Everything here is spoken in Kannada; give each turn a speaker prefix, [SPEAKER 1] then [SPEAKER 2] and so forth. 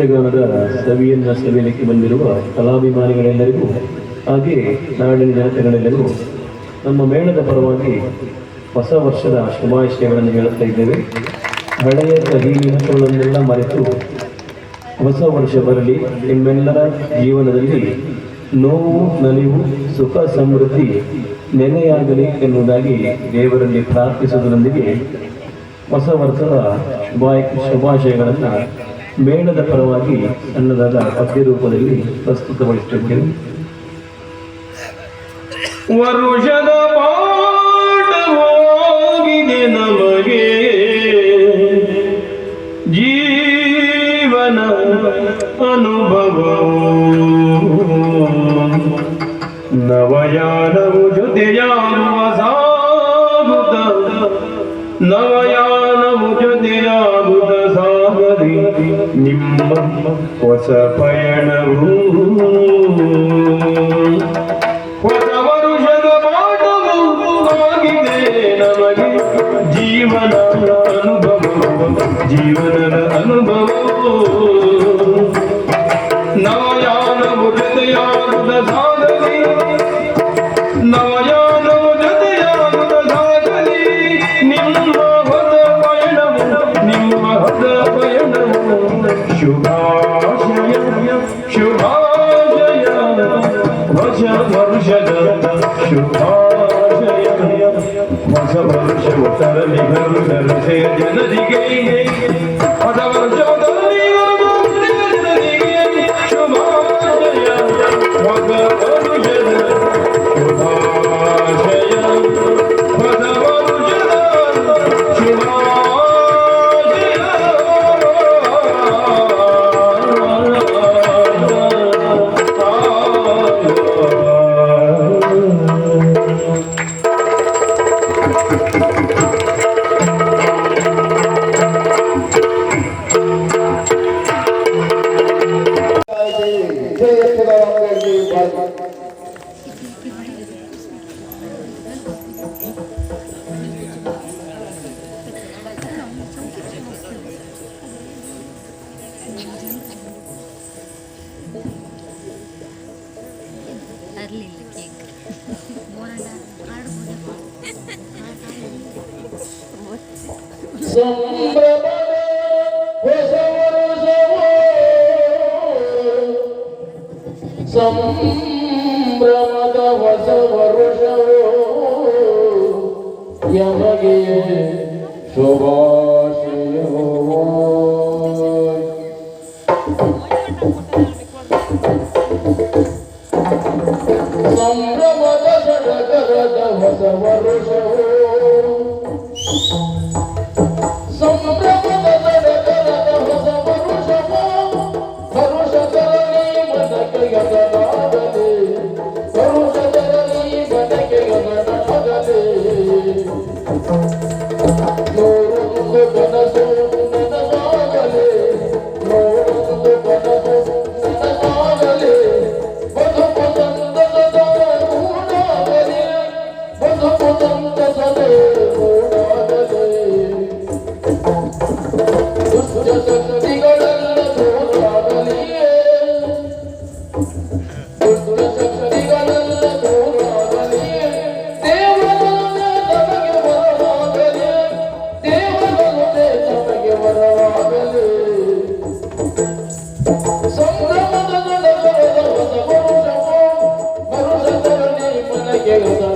[SPEAKER 1] ಯಕ್ಷಗಾನದ ಸವಿಯನ್ನ ಸವಿಯಲಿಕ್ಕೆ ಬಂದಿರುವ ಕಲಾಭಿಮಾನಿಗಳೆಲ್ಲರಿಗೂ, ಹಾಗೆ ನಾಡಿನ ಜನತೆಗಳೆಲ್ಲರಿಗೂ ನಮ್ಮ ಮೇಳದ ಪರವಾಗಿ ಹೊಸ ವರ್ಷದ ಶುಭಾಶಯಗಳನ್ನು ಹೇಳುತ್ತಾ ಇದ್ದೇವೆ. ಹಳೆಯ ಕಹಿ ಮರೆತು ಹೊಸ ವರ್ಷ ಬರಲಿ. ನಿಮ್ಮೆಲ್ಲರ ಜೀವನದಲ್ಲಿ ನೋವು, ನಲಿವು, ಸುಖ, ಸಮೃದ್ಧಿ ನೆನೆಯಾಗಲಿ ಎನ್ನುವುದಾಗಿ ದೇವರಲ್ಲಿ ಪ್ರಾರ್ಥಿಸುವುದರೊಂದಿಗೆ ಹೊಸ ವರ್ಷದ ಶುಭಾಯ, ಶುಭಾಶಯಗಳನ್ನು ಮೇಳದ ಪರವಾಗಿ ಸಣ್ಣದಾದ ಪದ್ಯ ರೂಪದಲ್ಲಿ ಪ್ರಸ್ತುತಪಡಿಸುತ್ತಿದ್ದೇವೆ
[SPEAKER 2] ವರುಷದ ಪಾಠ ಹೋಗಿದೆ ನಮಗೆ. ಜೀವನ ಅನುಭವ ನವಯಾನವು ಜೊತೆಯಾಗುವ ಸಾಗುತ್ತ ನವಯಾನವು ಹೊಸ ಪಯಣವು. ಹೊಸ ವರುಷದ ಪಾಠವು ಆಗಿದೆ ನಮಗೆ. ಜೀವನ ಅನುಭವ ಜೀವನದ ಅನುಭವ ನವಯಾನವು ಜೊತೆಯಾಗುತ್ತ şu başaya, şu başaya, başa varışa da, şu başaya, başa varışa, varışa varışa,
[SPEAKER 3] ತರಲಿಲ್ಲ ಕೇಕ್ ಬೋರಾಟ ಆಡ್ಬೋದು
[SPEAKER 4] ಸಂಭ್ರಮದ ಹೊಸ ವರುಷವೋ ಸಂಭ್ರಮದ ಹೊಸ ವರುಷವೋ ಯಮಗೆ ಶುಭಾಶಯವೋ ಸಡಗರದ ಹೊಸ ವರುಷವೋ
[SPEAKER 3] llego